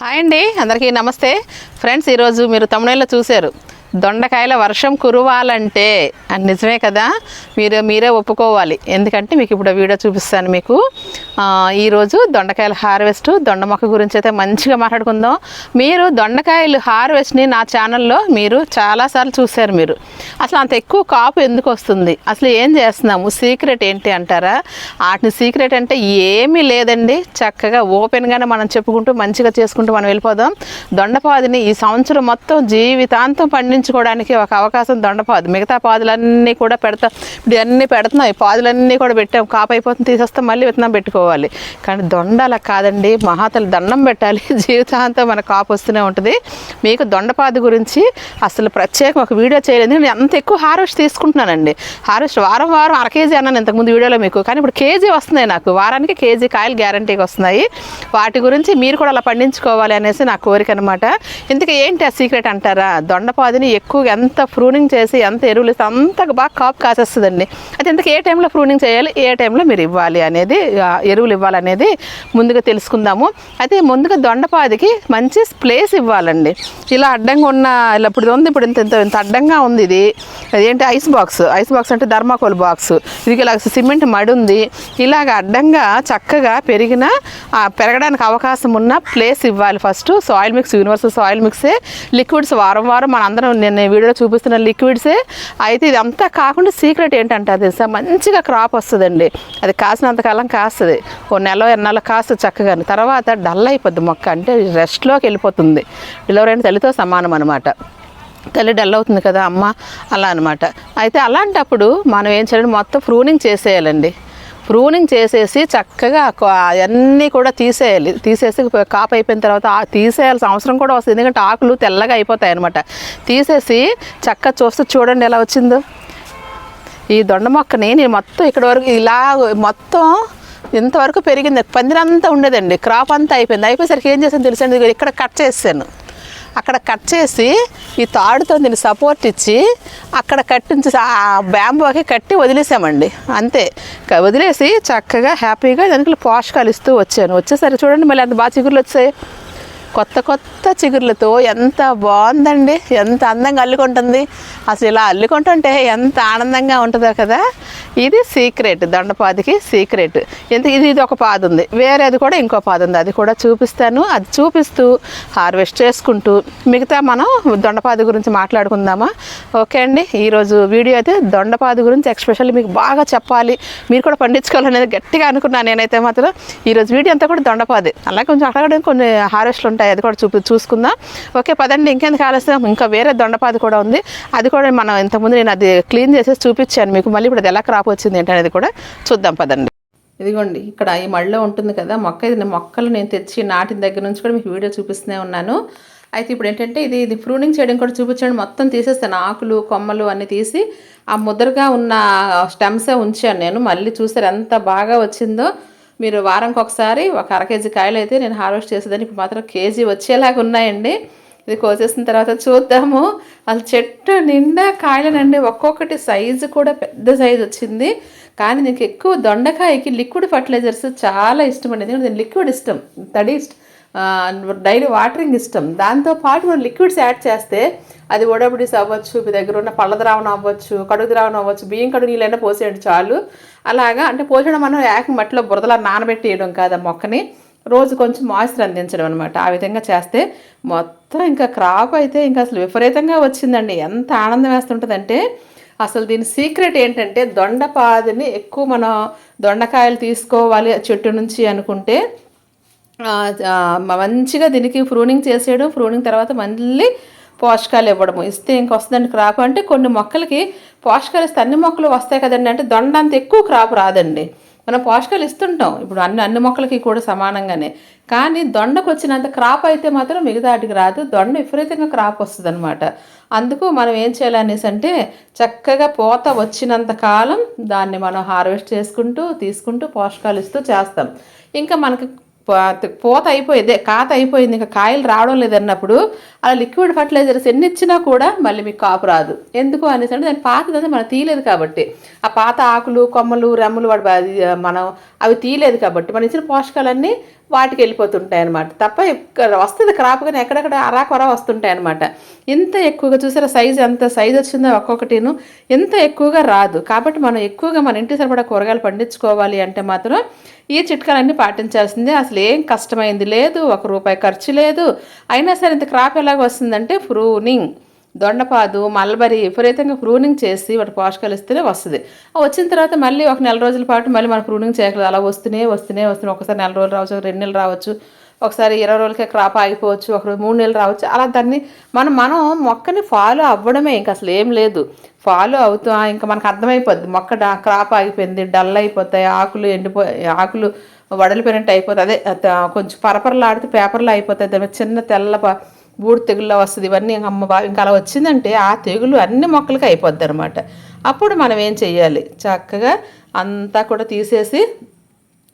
Hi అండి అందరికీ నమస్తే. ఫ్రెండ్స్ ఈరోజు మీరు తమిళలో చూశారు. దొండకాయల వర్షం కురవాలంటే అది నిజమే కదా? మీరు మీరే ఒప్పుకోవాలి. ఎందుకంటే మీకు ఇప్పుడు వీడియో చూపిస్తాను మీకు. ఈరోజు దొండకాయల హార్వెస్ట్ దొండ మొక్క గురించి అయితే మంచిగా మాట్లాడుకుందాం. మీరు దొండకాయలు హార్వెస్ట్ని నా ఛానల్లో మీరు చాలాసార్లు చూశారు మీరు. అసలు అంత ఎక్కువ కాపు ఎందుకు వస్తుంది? అసలు ఏం చేస్తున్నాము? సీక్రెట్ ఏంటి అంటారా? వాటిని సీక్రెట్ అంటే ఏమీ లేదండి. చక్కగా ఓపెన్గానే మనం చెప్పుకుంటూ మంచిగా చేసుకుంటూ మనం వెళ్ళిపోదాం. దొండపాదిని ఈ సంవత్సరం మొత్తం జీవితాంతం పెంచుకోవడానికి ఒక అవకాశం దొండపాదు. మిగతా పాదులన్నీ కూడా పెడతాం ఇప్పుడు అన్నీ పెడుతున్నాం ఈ పాదులన్నీ కూడా పెట్టాం. కాపు అయిపోతుంది తీసేస్తాం మళ్ళీ విత్తనం పెట్టుకోవాలి. కానీ దొండ అలా కాదండి. మహాతలు దండం పెట్టాలి. జీవితాంతం మన కాపు వస్తూనే ఉంటుంది. మీకు దొండపాదు గురించి అసలు ప్రత్యేకం ఒక వీడియో చేయలేదు. నేను అంత ఎక్కువ హార్వెస్ట్ తీసుకుంటున్నానండి. హార్వెస్ట్ వారం వారం అర కేజీ అన్నాను ఇంతకుముందు వీడియోలో మీకు. కానీ ఇప్పుడు కేజీ వస్తున్నాయి నాకు. వారానికి కేజీ కాయలు గ్యారంటీకి వస్తున్నాయి. వాటి గురించి మీరు కూడా అలా పండించుకోవాలి అనేసి నా కోరిక అనమాట ఇంతకీ ఏంటి ఆ సీక్రెట్ అంటారా? దొండపాదిని ఎక్కువగా ఎంత ప్రూనింగ్ చేసి ఎంత ఎరువులు ఇస్తే అంత బాగా కాపు కాసేస్తుందండి. అయితే ఇంతకు ఏ టైంలో ప్రూనింగ్ చేయాలి? ఏ టైంలో మీరు ఇవ్వాలి అనేది ఎరువులు ఇవ్వాలనేది ముందుగా తెలుసుకుందాము. అయితే ముందుగా దొండపాదికి మంచి ప్లేస్ ఇవ్వాలండి. ఇలా అడ్డంగా ఉన్న ఇలా ఇప్పుడు ఉంది ఇప్పుడు ఇంత ఇంత ఇంత అడ్డంగా ఉంది ఇది. అదేంటి? ఐస్ బాక్స్ ఐస్ బాక్స్ అంటే ధర్మాకోల్ బాక్స్ ఇది ఇలా సిమెంట్ మడి ఉంది. ఇలాగ అడ్డంగా చక్కగా పెరిగిన పెరగడానికి అవకాశం ఉన్న ప్లేస్ ఇవ్వాలి first soil mix universal soil మిక్సే liquids వారం వారం మన అందరం నేను వీడియోలో చూపిస్తున్న లిక్విడ్సే అయితే ఇది అంతా కాకుండా సీక్రెట్ ఏంటంటే తెలుసా? మంచిగా క్రాప్ వస్తుందండి. అది కాసినంతకాలం కాస్తుంది. ఓ నెల ఎన్నాళ్ళు కాస్తుంది చక్కగా తర్వాత డల్ అయిపోద్ది మొక్క. అంటే రెస్ట్లోకి వెళ్ళిపోతుంది. డెలివరీ అయిన తల్లితో సమానం అనమాట తల్లి డల్ అవుతుంది కదా అమ్మ? అలా అనమాట అయితే అలాంటప్పుడు మనం ఏం చేయాలి మొత్తం ప్రూనింగ్ చేసేయాలండి. ప్రూనింగ్ చేసేసి చక్కగా అవన్నీ కూడా తీసేయాలి. తీసేసి కాపు అయిపోయిన తర్వాత తీసేయాల్సిన అవసరం కూడా వస్తుంది. ఎందుకంటే ఆకులు తెల్లగా అయిపోతాయి అనమాట తీసేసి చక్కగా చూస్తే చూడండి ఎలా వచ్చిందో. ఈ దొండ మొక్కని నేను మొత్తం ఇక్కడ వరకు ఇలా మొత్తం ఇంతవరకు పెరిగింది. పందిరంతా ఉండేదండి. క్రాప్ అంతా అయిపోయింది. అయిపోయేసరికి ఏం చేశాను తెలుసండి ఇక్కడ కట్ చేసాను అక్కడ కట్ చేసి ఈ తాడుతో దీన్ని సపోర్ట్ ఇచ్చి అక్కడ కట్టించి ఆ బ్యాంబోకి కట్టి వదిలేసామండి. అంతే. వదిలేసి చక్కగా హ్యాపీగా దానికి పోషకాలు ఇస్తూ వచ్చాను. వచ్చేసరికి చూడండి మళ్ళీ అంత బాగా చిగురులు వచ్చాయి. కొత్త కొత్త చిగుర్లతో ఎంత బాగుందండి ఎంత అందంగా అల్లుకుంటుంది. అసలు ఇలా అల్లుకుంటుంటే ఎంత ఆనందంగా ఉంటుందో కదా. ఇది సీక్రెట్ దొండపాదికి సీక్రెట్. ఎందుకు ఇది ఇది ఒక పాద ఉంది. వేరేది కూడా ఇంకో పాద ఉంది. అది కూడా చూపిస్తాను. అది చూపిస్తూ హార్వెస్ట్ చేసుకుంటూ మిగతా మనం దొండపాది గురించి మాట్లాడుకుందామా? ఓకే అండి ఈరోజు వీడియో అయితే దొండపాది గురించి ఎక్స్పెషల్లీ మీకు బాగా చెప్పాలి. మీరు కూడా పండించుకోవాలనేది గట్టిగా అనుకున్నాను నేనైతే మాత్రం. ఈరోజు వీడియో అంతా కూడా దొండపాది. అలాగే కొంచెం అక్కడ కొన్ని హార్వెస్ట్లు ఉంటాయి. అది కూడా చూపి చూసుకుందాం. ఓకే పదండి ఇంకెందుకు ఆలస్యం? ఇంకా వేరే దొండపాది కూడా ఉంది. అది కూడా మనం ఇంతకుముందు నేను అది క్లీన్ చేసేసి చూపించాను మీకు. మళ్ళీ ఇప్పుడు అది ఎలా క్రాప్ వచ్చింది ఏంటనేది కూడా చూద్దాం పదండి. ఇదిగోండి ఇక్కడ ఈ మళ్ళీ ఉంటుంది కదా మొక్క ఇది మొక్కలు నేను తెచ్చి నాటిన దగ్గర నుంచి కూడా మీకు వీడియో చూపిస్తూనే ఉన్నాను. అయితే ఇప్పుడు ఏంటంటే ఇది ఇది ప్రూనింగ్ చేయడం కూడా చూపించండి మొత్తం తీసేస్తాను. ఆకులు కొమ్మలు అన్నీ తీసి ఆ ముద్రగా ఉన్న స్టెమ్సే ఉంచాను నేను. మళ్ళీ చూసారు ఎంత బాగా వచ్చిందో. మీరు వారంకి ఒకసారి ఒక అర కేజీ కాయలు అయితే నేను హార్వెస్ట్ చేసేదాన్ని. ఇప్పుడు మాత్రం కేజీ వచ్చేలాగా ఉన్నాయండి. ఇది కోసేసిన తర్వాత చూద్దాము. అసలు చెట్టు నిండా కాయలనండి. ఒక్కొక్కటి సైజు కూడా పెద్ద సైజు వచ్చింది. కానీ నీకు ఎక్కువ దొండకాయకి లిక్విడ్ ఫర్టిలైజర్స్ చాలా ఇష్టం అండి. ఎందుకంటే లిక్విడ్ ఇష్టం. తడి ఇష్టం. డైలీ వాటరింగ్ ఇష్టం. దాంతో పాటు మనం లిక్విడ్స్ యాడ్ చేస్తే అది ఓడబుడిస్ అవ్వచ్చు మీ దగ్గర ఉన్న పళ్ళ ద్రావణం అవ్వచ్చు కడుగు ద్రావణం అవ్వచ్చు బియ్యం కడుగు నీళ్ళైనా పోసేయండి చాలు. అలాగా అంటే పోసడం మనం యాక్ మట్టిలో బురదలా నానబెట్టేయడం కాదు ఆ మొక్కని. రోజు కొంచెం మాయిశ్చర్ అందించడం అనమాట ఆ విధంగా చేస్తే మొత్తం ఇంకా క్రాప్ అయితే ఇంకా అసలు విపరీతంగా వచ్చిందండి. ఎంత ఆనందం వేస్తుంటుందంటే అసలు దీని సీక్రెట్ ఏంటంటే దొండపాదిని ఎక్కువ మనం దొండకాయలు తీసుకోవాలి చెట్టు నుంచి అనుకుంటే మంచిగా దీనికి ప్రూనింగ్ చేసేయడం ప్రూనింగ్ తర్వాత మళ్ళీ పోషకాలు ఇవ్వడము. ఇస్తే ఇంకొస్తుందండి క్రాప్. అంటే కొన్ని మొక్కలకి పోషకాలు ఇస్తే అన్ని మొక్కలు వస్తాయి కదండి. అంటే దొండ అంత ఎక్కువ క్రాప్ రాదండి. మనం పోషకాలు ఇస్తుంటాం. ఇప్పుడు అన్ని అన్ని మొక్కలకి కూడా సమానంగానే. కానీ దొండకు వచ్చినంత క్రాప్ అయితే మాత్రం మిగతా వాటికి రాదు. దొండ విపరీతంగా క్రాప్ వస్తుంది అనమాట అందుకు మనం ఏం చేయాలనేసి అంటే చక్కగా పూత వచ్చినంత కాలం దాన్ని మనం హార్వెస్ట్ చేసుకుంటూ తీసుకుంటూ పోషకాలు ఇస్తూ చేస్తాం. ఇంకా మనకి పూత అయిపోయింది కాత అయిపోయింది ఇంకా కాయలు రావడం లేదన్నప్పుడు అలా లిక్విడ్ ఫర్టిలైజర్స్ ఎన్ని ఇచ్చినా కూడా మళ్ళీ మీకు కాపు రాదు. ఎందుకు అనేసి అంటే దాని పాతదంతా మనం తీయలేదు కాబట్టి. ఆ పాత ఆకులు కొమ్మలు రెమ్మలు వాడు మనం అవి తీయలేదు కాబట్టి. మనం ఇచ్చిన పోషకాలన్నీ వాటికి వెళ్ళిపోతుంటాయి అనమాట తప్ప వస్తుంది క్రాప్ కానీ ఎక్కడెక్కడ అరాకొర వస్తుంటాయి అనమాట ఇంత ఎక్కువగా చూసారా సైజు ఎంత సైజు వచ్చిందో ఒక్కొక్కటిను ఇంత ఎక్కువగా రాదు. కాబట్టి మనం ఎక్కువగా మన ఇంటి సరిపడా కూరగాయలు పండించుకోవాలి అంటే మాత్రం ఈ చిట్కాలన్నీ పాటించాల్సిందే. అసలు ఏం కష్టమైంది లేదు ఒక రూపాయి ఖర్చు లేదు. అయినా సరే ఇంత క్రాప్ ఎలాగ వస్తుందంటే ప్రూనింగ్. దొండపాదు మల్బరీ విపరీతంగా ప్రూనింగ్ చేసి వాటి పోషకాలు ఇస్తేనే వస్తుంది. ఆ వచ్చిన తర్వాత మళ్ళీ ఒక నెల రోజుల పాటు మళ్ళీ మనం ప్రూనింగ్ చేయగలదు అలా వస్తూనే వస్తూనే వస్తూనే ఒకసారి నెల రోజులు రావచ్చు రెండు నెలలు రావచ్చు ఒకసారి ఇరవై రోజులకే క్రాప్ ఆగిపోవచ్చు ఒక రోజు మూడు నెలలు రావచ్చు. అలా దాన్ని మనం మనం మొక్కని ఫాలో అవ్వడమే ఇంకా అసలు ఏం లేదు. ఫాలో అవుతూ ఇంకా మనకు అర్థమైపోద్ది. మొక్క డా- క్రాప్ ఆగిపోయింది డల్ అయిపోతాయి ఆకులు ఎండిపో ఆకులు వడలిపోయినట్టు అయిపోతుంది అదే కొంచెం కొంచెం పరపరలాడితే పేపర్లో అయిపోతాయి. దాని చిన్న తెల్ల బూడి తెగుల్లో వస్తుంది ఇవన్నీ అమ్మ ఇంకా అలా వచ్చిందంటే ఆ తెగులు అన్ని మొక్కలకి అయిపోద్ది అనమాట అప్పుడు మనం ఏం చెయ్యాలి? చక్కగా అంతా కూడా తీసేసి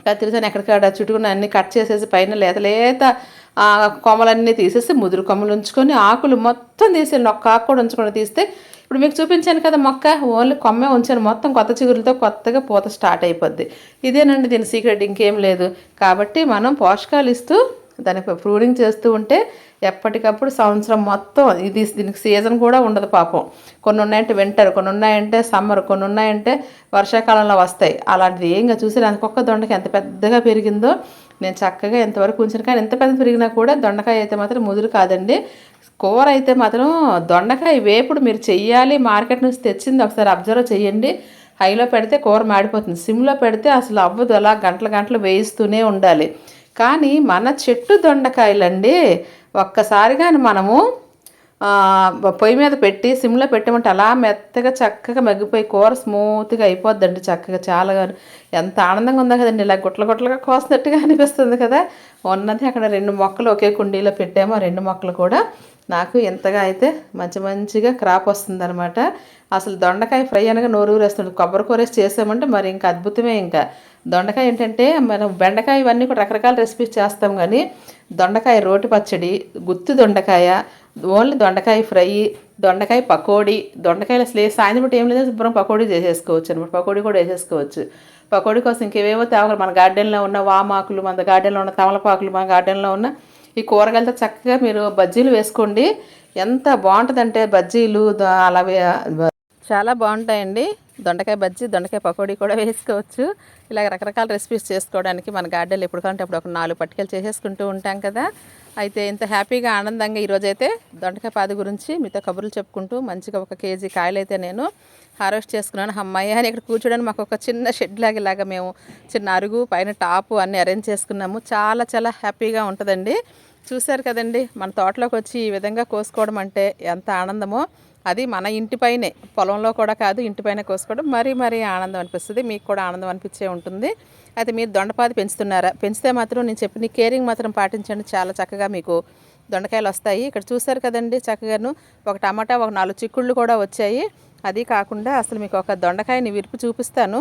కత్తిరిసాను ఎక్కడికాడ చుట్టుకున్న అన్ని కట్ చేసేసి పైన లేత లేత కొమ్మలన్నీ తీసేసి ముదురు కొమ్మలు ఉంచుకొని ఆకులు మొత్తం తీసేయాలి ఒక్క ఆకు కూడా ఉంచుకొని తీస్తే ఇప్పుడు మీకు చూపించాను కదా మొక్క ఓన్లీ కొమ్మే ఉంచాను. మొత్తం కొత్త చిగురులతో కొత్తగా పూత స్టార్ట్ అయిపోద్ది. ఇదేనండి దీని సీక్రెట్ ఇంకేం లేదు. కాబట్టి మనం పోషకాలు ఇస్తూ దానికి ప్రూనింగ్ చేస్తూ ఉంటే ఎప్పటికప్పుడు సంవత్సరం మొత్తం ఇది దీనికి సీజన్ కూడా ఉండదు పాపం. కొన్ని ఉన్నాయంటే వింటర్ కొన్ని ఉన్నాయంటే సమ్మర్ కొన్ని ఉన్నాయంటే వర్షాకాలంలో వస్తాయి. అలాంటిది ఏంగా చూసి నాకు ఒక్క దొండకాయ ఎంత పెద్దగా పెరిగిందో. నేను చక్కగా ఎంతవరకు ఉంచిన కానీ ఎంత పెద్ద పెరిగినా కూడా దొండకాయ అయితే మాత్రం ముదురు కాదండి. కూర అయితే మాత్రం దొండకాయ వేపుడు మీరు చెయ్యాలి. మార్కెట్ నుంచి తెచ్చింది ఒకసారి అబ్జర్వ్ చేయండి హైలో పెడితే కూర మాడిపోతుంది. సిమ్లో పెడితే అసలు అవ్వదు. అలా గంటల గంటలు వేయిస్తూనే ఉండాలి. కానీ మన చెట్టు దొండకాయలండి ఒక్కసారిగా మనము పొయ్యి మీద పెట్టి సిమ్లో పెట్టమంటే అలా మెత్తగా చక్కగా మగ్గిపోయి కూర స్మూత్గా అయిపోద్దండి చక్కగా చాలా ఎంత ఆనందంగా ఉందా కదండి ఇలా గుట్ల గుట్లగా కోసినట్టుగా అనిపిస్తుంది కదా. ఉన్నది అక్కడ రెండు మొక్కలు ఒకే కుండీలో పెట్టాము ఆ రెండు మొక్కలు కూడా నాకు ఎంతగా అయితే మంచి మంచిగా క్రాప్ వస్తుందనమాట అసలు దొండకాయ ఫ్రై అనగా నోరు ఊరేస్తుంది. కొబ్బరి కూర వేసి చేసామంటే మరి ఇంకా అద్భుతమే ఇంకా. దొండకాయ ఏంటంటే మనం బెండకాయ ఇవన్నీ కూడా రకరకాల రెసిపీస్ చేస్తాం కానీ దొండకాయ రోటి పచ్చడి గుత్తి దొండకాయ ఓన్లీ దొండకాయ ఫ్రై దొండకాయ పకోడీ దొండకాయలు అసలు సాయంత్రం పూట ఏం లేదు శుభ్రం పకోడీ చేసేసుకోవచ్చు అనమాట. పకోడీ కూడా వేసేసుకోవచ్చు. పకోడీ కోసం ఇంకేవేవో తేవాలి మన గార్డెన్లో ఉన్న వామాకులు మన గార్డెన్లో ఉన్న తమలపాకులు మన గార్డెన్లో ఉన్న ఈ కూరగాయలతో చక్కగా మీరు బజ్జీలు వేసుకోండి. ఎంత బాగుంటుందంటే బజ్జీలు అలాగే అలా చాలా బాగుంటాయండి. దొండకాయ బజ్జీ దొండకాయ పకోడీ కూడా వేసుకోవచ్చు. ఇలా రకరకాల రెసిపీస్ చేసుకోవడానికి మన గార్డెన్లో ఎప్పుడు కంటే అప్పుడు ఒక నాలుగు పట్టికలు చేసేసుకుంటూ ఉంటాం కదా. అయితే ఇంత హ్యాపీగా ఆనందంగా ఈరోజైతే దొండకాయ పాది గురించి మీతో కబుర్లు చెప్పుకుంటూ మంచిగా ఒక కేజీ కాయలు అయితే నేను హార్వెస్ట్ చేసుకున్నాను. అమ్మాయి అని ఇక్కడ కూర్చోడానికి మాకు ఒక చిన్న షెడ్ లాగేలాగా ఇలాగా మేము చిన్న అరుగు పైన టాపు అన్నీ అరేంజ్ చేసుకున్నాము. చాలా చాలా హ్యాపీగా ఉంటుందండి. చూశారు కదండి మన తోటలోకి వచ్చి ఈ విధంగా కోసుకోవడం అంటే ఎంత ఆనందమో. అది మన ఇంటిపైనే పొలంలో కూడా కాదు ఇంటిపైన కోసుకోవడం మరీ మరీ ఆనందం అనిపిస్తుంది. మీకు కూడా ఆనందం అనిపించే ఉంటుంది. అయితే మీరు దొండపాది పెంచుతున్నారా? పెంచితే మాత్రం నేను చెప్పిన కేరింగ్ మాత్రం పాటించండి. చాలా చక్కగా మీకు దొండకాయలు వస్తాయి. ఇక్కడ చూశారు కదండి చక్కగాను. ఒక టమాటా ఒక నాలుగు చిక్కుళ్ళు కూడా వచ్చాయి. అది కాకుండా అసలు మీకు ఒక దొండకాయని విరుపు చూపిస్తాను.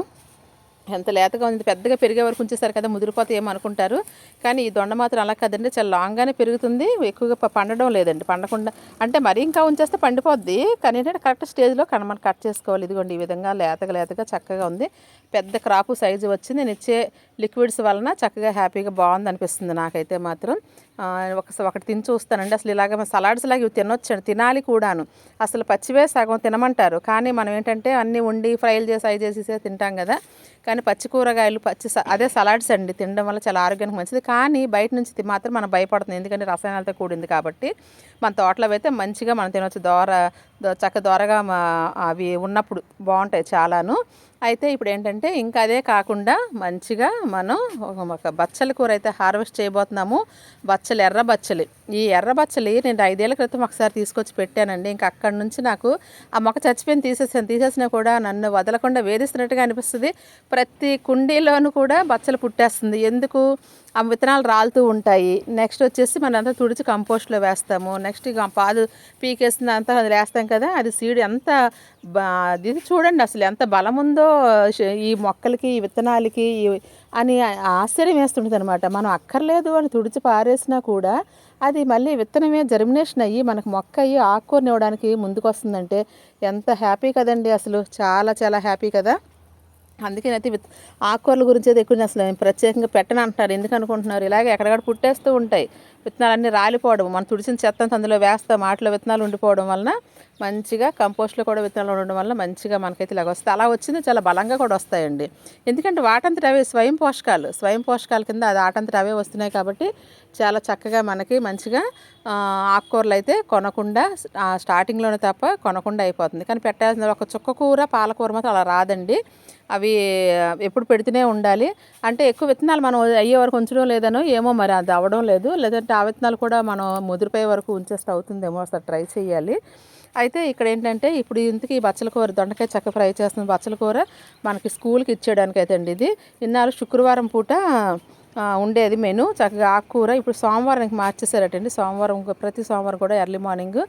ఎంత లేతగా ఉంది పెద్దగా పెరిగే వరకు ఉంచేసారు కదా ముదిరిపోతే ఏమనుకుంటారు కానీ ఈ దొండ మాత్రం అలా కదండి చాలా లాంగ్గానే పెరుగుతుంది ఎక్కువగా పండడం లేదండి పండకుండా. అంటే మరీ ఇంకా ఉంచేస్తే పండిపోద్ది కానీ ఏంటంటే కరెక్ట్ స్టేజ్లో కన మనం కట్ చేసుకోవాలి. ఇదిగోండి ఈ విధంగా లేతగా లేతగా చక్కగా ఉంది. పెద్ద క్రాపు సైజు వచ్చింది నేను ఇచ్చే లిక్విడ్స్ వలన చక్కగా హ్యాపీగా బాగుంది అనిపిస్తుంది నాకైతే మాత్రం. ఒకసారి ఒకటి తిని చూస్తానండి. అసలు ఇలాగ సలాడ్స్ లాగా ఇవి తినొచ్చండి. తినాలి కూడాను. అసలు పచ్చివే సగం తినమంటారు. కానీ మనం ఏంటంటే అన్నీ వండి ఫ్రైలు చేసి అవి చేసేసే తింటాం కదా. కానీ పచ్చి కూరగాయలు పచ్చి స- అదే సలాడ్స్ అండి. తినడం వల్ల చాలా ఆరోగ్యానికి మంచిది. కానీ బయట నుంచి మాత్రం మనం భయపడుతుంది ఎందుకంటే రసాయనాలతో కూడింది కాబట్టి. మన తోటలో అయితే మంచిగా మనం తినవచ్చు దోర దో- చక్క దోరగా మా అవి ఉన్నప్పుడు బాగుంటాయి చాలాను. అయితే ఇప్పుడు ఏంటంటే ఇంకా అదే కాకుండా మంచిగా మనం ఒక- బచ్చల కూర అయితే హార్వెస్ట్ చేయబోతున్నాము. బచ్చలు ఎర్ర బచ్చలి. ఈ ఎర్రబచ్చలి నేను ఐదేళ్ళ క్రితం ఒకసారి తీసుకొచ్చి పెట్టానండి. ఇంకా అక్కడి నుంచి నాకు ఆ మొక్క చచ్చిపోయిన తీసేసాను. తీసేసినా కూడా నన్ను వదలకుండా వేధిస్తున్నట్టుగా అనిపిస్తుంది. ప్రతి కుండీలోనూ కూడా బచ్చలు పుట్టేస్తుంది. ఎందుకు? ఆ విత్తనాలు రాలుతూ ఉంటాయి. నెక్స్ట్ వచ్చేసి మనం అంతా తుడిచి కంపోస్ట్లో వేస్తాము. నెక్స్ట్ ఇక పాదు పీకేసిన అంతా అది వేస్తాం కదా అది సీడ్ ఎంత బా ఇది చూడండి అసలు ఎంత బలం ఉందో ఈ మొక్కలకి ఈ విత్తనాలకి అని ఆశ్చర్యం వేస్తుంటుంది అనమాట మనం అక్కర్లేదు అని తుడిచి పారేసినా కూడా అది మళ్ళీ విత్తనమే జర్మినేషన్ అయ్యి మనకు మొక్క అయ్యి ఆకుకూరని ఇవ్వడానికి ముందుకు వస్తుందంటే ఎంత హ్యాపీ కదండి అసలు. చాలా చాలా హ్యాపీ కదా. అందుకే అయితే విత్ ఆకుకూరల గురించి అయితే ఎక్కువ అసలు ప్రత్యేకంగా పెట్టను అంటున్నారు. ఎందుకు అనుకుంటున్నారు? ఇలాగే ఎక్కడెక్కడ పుట్టేస్తూ ఉంటాయి. విత్తనాలన్నీ రాలిపోవడం మనం తుడిసిన చెత్త అందులో వేస్తాం వాటిలో విత్తనాలు ఉండిపోవడం వలన మంచిగా కంపోస్ట్లో కూడా విత్తనాలు ఉండడం వల్ల మంచిగా మనకైతే ఇలాగ వస్తాయి. అలా వచ్చింది చాలా బలంగా కూడా వస్తాయండి. ఎందుకంటే వాటంతట అవే స్వయం పోషకాలు స్వయం పోషకాల కింద అది ఆటంతట అవే వస్తున్నాయి కాబట్టి చాలా చక్కగా మనకి మంచిగా ఆకుకూరలు అయితే కొనకుండా స్టార్టింగ్లోనే తప్ప కొనకుండా అయిపోతుంది. కానీ పెట్టాల్సిన ఒక చుక్క కూర పాలకూర మాత్రం అలా రాదండి. అవి ఎప్పుడు పెడుతూనే ఉండాలి. అంటే ఎక్కువ విత్తనాలు మనం అయ్యే వరకు ఉంచడం లేదనో ఏమో మరి అది అవ్వడం లేదు. లేదంటే ఆ విత్తనాలు కూడా మనం ముదిరిపోయే వరకు ఉంచేస్తే అవుతుందేమో అసలు ట్రై చేయాలి. అయితే ఇక్కడ ఏంటంటే ఇప్పుడు ఇంతకీ బచ్చల కూర దొండకాయ చక్క ఫ్రై చేస్తున్న బచ్చల కూర మనకి స్కూల్కి ఇచ్చేయడానికి అయితే అండి ఇది. ఇన్నాళ్ళు శుక్రవారం పూట ఉండేది మెను. చక్కగా ఆకుకూర ఇప్పుడు సోమవారానికి మార్చేసారటండి సోమవారం ప్రతి సోమవారం కూడా ఎర్లీ మార్నింగ్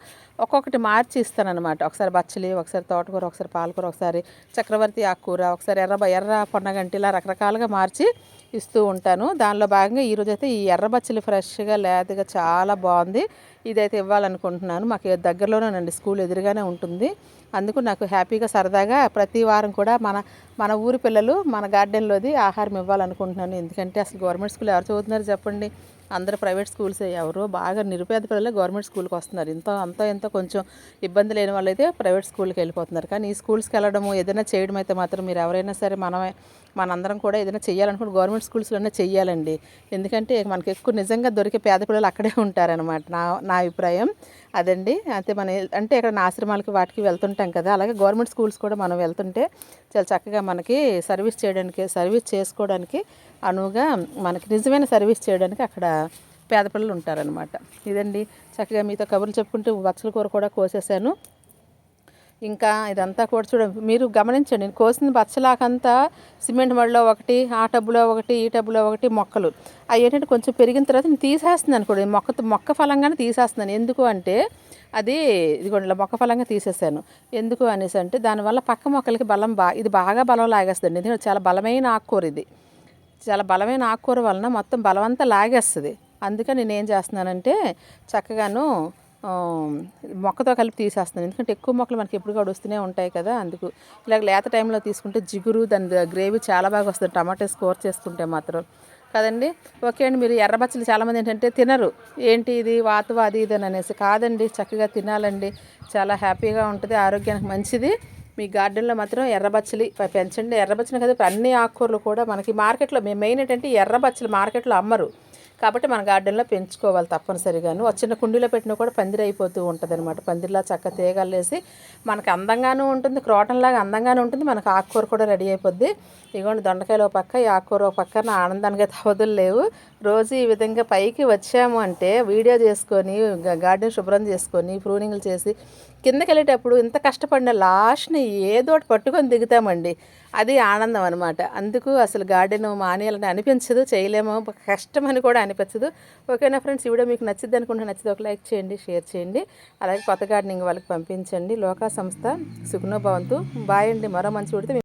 ఒక్కొక్కటి మార్చి ఇస్తానమాట ఒకసారి బచ్చలి ఒకసారి తోటకూర ఒకసారి పాలకూర ఒకసారి చక్రవర్తి ఆకుకూర ఒకసారి ఎర్ర ఎర్ర పొన్నగంటి ఇలా రకరకాలుగా మార్చి ఇస్తూ ఉంటాను. దానిలో భాగంగా ఈరోజు అయితే ఈ ఎర్ర బచ్చలి ఫ్రెష్గా లేతగా చాలా బాగుంది. ఇదైతే ఇవ్వాలనుకుంటున్నాను. మాకు దగ్గరలోనేనండి స్కూల్ ఎదురుగానే ఉంటుంది. అందుకు నాకు హ్యాపీగా సరదాగా ప్రతి వారం కూడా మన మన ఊరి పిల్లలు మన గార్డెన్లోది ఆహారం ఇవ్వాలనుకుంటున్నాను. ఎందుకంటే అసలు గవర్నమెంట్ స్కూల్ ఎవరు చదువుతున్నారు చెప్పండి. అందరూ ప్రైవేట్ స్కూల్స్ ఎవరో బాగా నిరుపేద పిల్లలే గవర్నమెంట్ స్కూల్కి వస్తున్నారు. ఇంత అంత ఎంతో కొంచెం ఇబ్బంది లేని వాళ్ళు అయితే ప్రైవేట్ స్కూల్కి వెళ్ళిపోతున్నారు. కానీ ఈ స్కూల్స్కి వెళ్ళడము ఏదైనా చేయడం అయితే మాత్రం మీరు ఎవరైనా సరే మనమే మనందరం కూడా ఏదైనా చేయాలనుకుంటే గవర్నమెంట్ స్కూల్స్లోనే చేయాలండి ఎందుకంటే మనకి ఎక్కువ నిజంగా దొరికే పేద పిల్లలు అక్కడే ఉంటారనమాట నా నా అభిప్రాయం అదండి. అయితే మన అంటే ఇక్కడ ఆశ్రమాలకి వాటికి వెళ్తుంటాం కదా అలాగే గవర్నమెంట్ స్కూల్స్ కూడా మనం వెళ్తుంటే చాలా చక్కగా మనకి సర్వీస్ చేయడానికి సర్వీస్ చేసుకోవడానికి అనువుగా మనకి నిజమైన సర్వీస్ చేయడానికి అక్కడ పేద పిల్లలు ఉంటారనమాట ఇదండి. చక్కగా మీతో కబుర్లు చెప్పుకుంటూ బచ్చల కూర కూడా కోసేసాను. ఇంకా ఇదంతా కూడా చూడ మీరు గమనించండి నేను కోసిన బచ్చలాకంతా సిమెంట్ మడిలో ఒకటి ఆ టబ్బులో ఒకటి ఈ టబ్బులో ఒకటి మొక్కలు. అవి ఏంటంటే కొంచెం పెరిగిన తర్వాత నేను తీసేస్తున్నాను కూడా మొక్క మొక్క ఫలంగానే తీసేస్తున్నాను. ఎందుకు అంటే అది ఇదిగోండి మొక్క ఫలంగా తీసేసాను. ఎందుకు అనేసి అంటే దానివల్ల పక్క మొక్కలకి బలం బా ఇది బాగా బలం లాగేస్తుంది ఎందుకంటే చాలా బలమైన ఆకుకూర ఇది. చాలా బలమైన ఆకుకూర వలన మొత్తం బలమంతా లాగేస్తుంది. అందుకని నేను ఏం చేస్తున్నానంటే చక్కగాను మొక్కతో కలిపి తీసేస్తున్నాను. ఎందుకంటే ఎక్కువ మొక్కలు మనకి ఎప్పుడు కూడా వస్తూనే ఉంటాయి కదా అందుకు. ఇలాగ లేత టైంలో తీసుకుంటే జిగురు దాని గ్రేవీ చాలా బాగా వస్తుంది. టమాటోస్ కూర చేసుకుంటే మాత్రం. కదండి? ఓకే అండి మీరు ఎర్రబచ్చలు చాలామంది ఏంటంటే తినరు. ఏంటి ఇది? వాతు అది ఇది అని అనేసి. కాదండి చక్కగా తినాలండి. చాలా హ్యాపీగా ఉంటుంది ఆరోగ్యానికి మంచిది. మీ గార్డెన్లో మాత్రం ఎర్రబచ్చలి పెంచండి. ఎర్రబచ్చలు కదా ఇప్పుడు అన్ని ఆకుకూరలు కూడా మనకి మార్కెట్లో మేము మెయిన్ ఏంటంటే ఎర్రబచ్చలు మార్కెట్లో అమ్మరు. కాబట్టి మన గార్డెన్లో పెంచుకోవాలి తప్పనిసరిగాను ఒక చిన్న కుండీలో పెట్టినా కూడా పందిరి అయిపోతూ ఉంటుంది అనమాట పందిరిలా చక్క తీగలేసి మనకు అందంగానూ ఉంటుంది క్రోటన్లాగా అందంగానూ ఉంటుంది. మనకు ఆకుకూర కూడా రెడీ అయిపోద్ది. ఇదిగోండి దొండకాయలు ఒక పక్క ఈ ఆకుకూర ఒక పక్క. నా ఆనందానికి తవదులు లేవు. రోజు ఈ విధంగా పైకి వచ్చాము అంటే వీడియో చేసుకొని గార్డెన్ శుభ్రం చేసుకొని ప్రూనింగ్లు చేసి కిందకి వెళ్ళేటప్పుడు ఇంత కష్టపడిన లాస్ట్ని ఏదో ఒకటి పట్టుకొని దిగుతామండి. అది ఆనందం అనమాట అందుకు అసలు గార్డెన్ మానేయాలని అనిపించదు చేయలేము కష్టం అని కూడా అనిపించదు. ఓకేనా ఫ్రెండ్స్? ఈ వీడియో మీకు నచ్చింది అనుకుంటే నచ్చితే ఒక లైక్ చేయండి షేర్ చేయండి. అలాగే కొత్త గార్డెనింగ్ వాళ్ళకి పంపించండి. లోకా సంస్థ సుఖనో భవంతు. బాయ్ అండి. మరో మంచి వీడితే